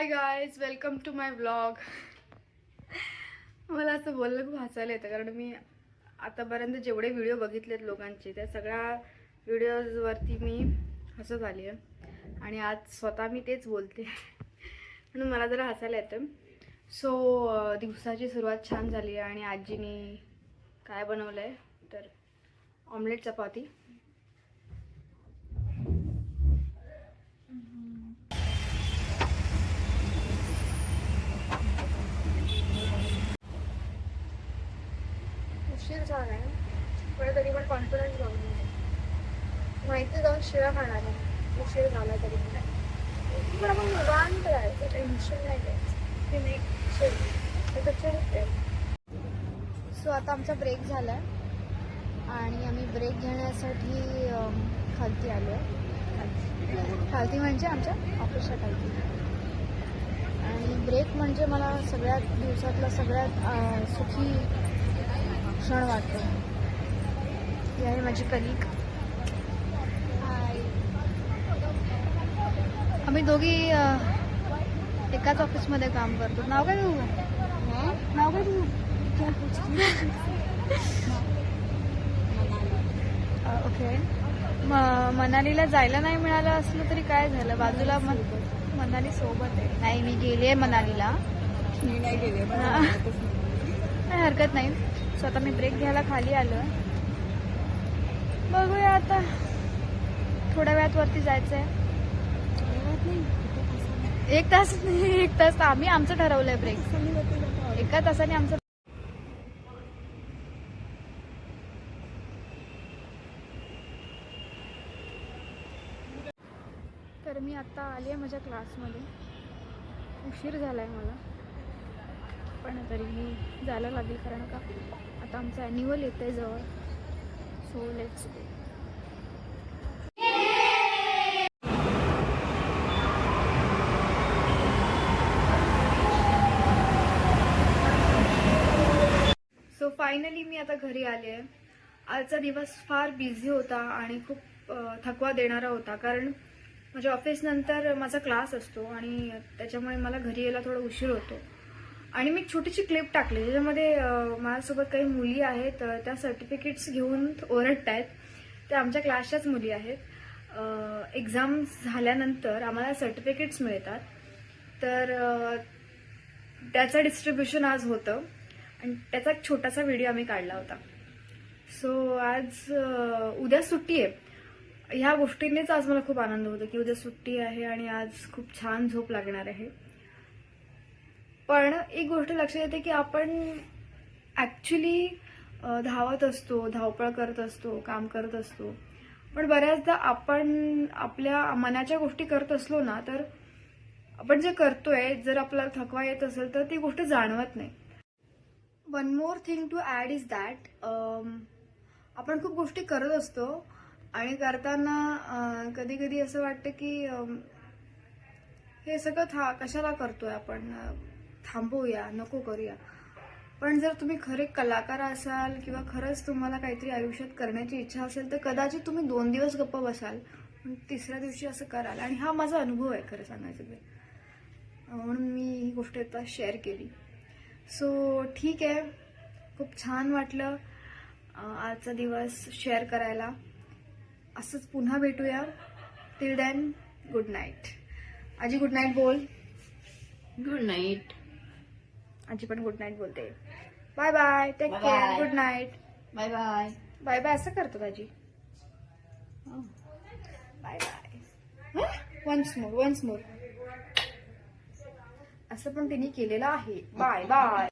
Hi guys welcome to my blog मला असं बोललं खूप हसायला येतं कारण मी आतापर्यंत जेवढे व्हिडिओ बघितलेत लोकांचे त्या सगळ्या व्हिडिओजवरती मी हसत आली आहे. आणि आज स्वतः मी तेच बोलते. म्हणून मला जरा हसायला येतं. सो दिवसाची सुरुवात छान झाली आहे आणि आजीनी काय बनवलं आहे तर ऑमलेट चपाती. छान आहे. पण तरी पण कॉन्फिडन्स बघून माहिती जाऊन शिव्या खाणार आहे. उशीर झाला तरी पण. पण आपण निवांत राहायचं. टेन्शन नाही घ्यायचं. की नाही सो आता आमचा ब्रेक झाला आहे आणि आम्ही ब्रेक घेण्यासाठी खालती आलो आहे खालती म्हणजे आमच्या ऑफिसच्या खालती. आणि ब्रेक म्हणजे मला सगळ्यात दिवसातला सगळ्यात सुखी क्षण वाटतो. ही आहे माझी कलिक आम्ही दोघी एकाच ऑफिसमध्ये काम करतो. नाव काय तुझं? नाव काय अ, ओके. मनालीला जायला नाही मिळालं असलं तरी काय झालं? बाजूला मन मनाली सोबत. आहे. नाही मी गेली आहे मनालीला. मी नाही गेले. काही हरकत नाही. सो आता मी ब्रेक घ्यायला खाली आलो. बघूया आता. थोड्या वेळात वरती जायचं आहे एक तास नाही एक तास आम्ही आमचं ठरवलंय ब्रेक एका तासाने आमचं तर मी आता आली आहे माझ्या क्लासमध्ये उशीर झाला आहे मला. पण तरीही जायला लागेल कारण का आता आमचं ॲन्युअल येतं आहे जवळ. So let's go so finally मी आता घरी आले आहे आजचा दिवस फार बिझी होता आणि खूप थकवा देणारा होता. कारण माझ्या ऑफिसनंतर माझा क्लास असतो आणि त्याच्यामुळे मला घरी यायला थोडा उशीर होतो. आणि मी एक छोटीशी क्लिप टाकली ज्याच्यामध्ये माझ्यासोबत काही मुली आहेत त्या सर्टिफिकेट्स घेऊन ओरडत आहेत त्या आमच्या क्लासच्याच मुली आहेत. एक्झाम झाल्यानंतर आम्हाला सर्टिफिकेट्स मिळतात. तर त्याचं डिस्ट्रीब्युशन आज होतं आणि त्याचा एक छोटासा व्हिडिओ आम्ही काढला होता. सो आज उद्या सुट्टी आहे. ह्या गोष्टीनेच आज मला खूप आनंद होतो की उद्या सुट्टी आहे आणि आज खूप छान झोप लागणार आहे. पण एक गोष्ट लक्षात येते की आपण ॲक्च्युली धावत असतो धावपळ करत असतो काम करत असतो. पण बऱ्याचदा आपण आपल्या मनाच्या गोष्टी करत असलो ना तर आपण जे करतोय जर आपल्याला थकवा येत असेल तर ती गोष्ट जाणवत नाही. One more thing to add is that आपण खूप गोष्टी करत असतो आणि करताना कधी कधी असं वाटतं की हे सगळं था कशाला करतोय आपण? थांबवूया नको करूया. पण जर तुम्ही खरे कलाकार असाल किंवा खरंच तुम्हाला काहीतरी आयुष्यात करण्याची इच्छा असेल तर कदाचित तुम्ही दोन दिवस गप्प बसाल पण तिसऱ्या दिवशी असं कराल. आणि हा माझा अनुभव आहे खरं सांगायचं तर. म्हणून मी ही गोष्ट आता शेअर केली. सो ठीक आहे. खूप छान वाटलं आजचा दिवस शेअर करायला. असंच पुन्हा भेटूया. टिल दॅन गुड नाईट आजी गुड नाईट बोल. गुड नाईट आजी पण गुड नाईट बोलते. Bye bye take care. Good night bye bye bye bye असं करतो आजी. Bye bye once more once more असं पण तिने केलेलं आहे. Bye bye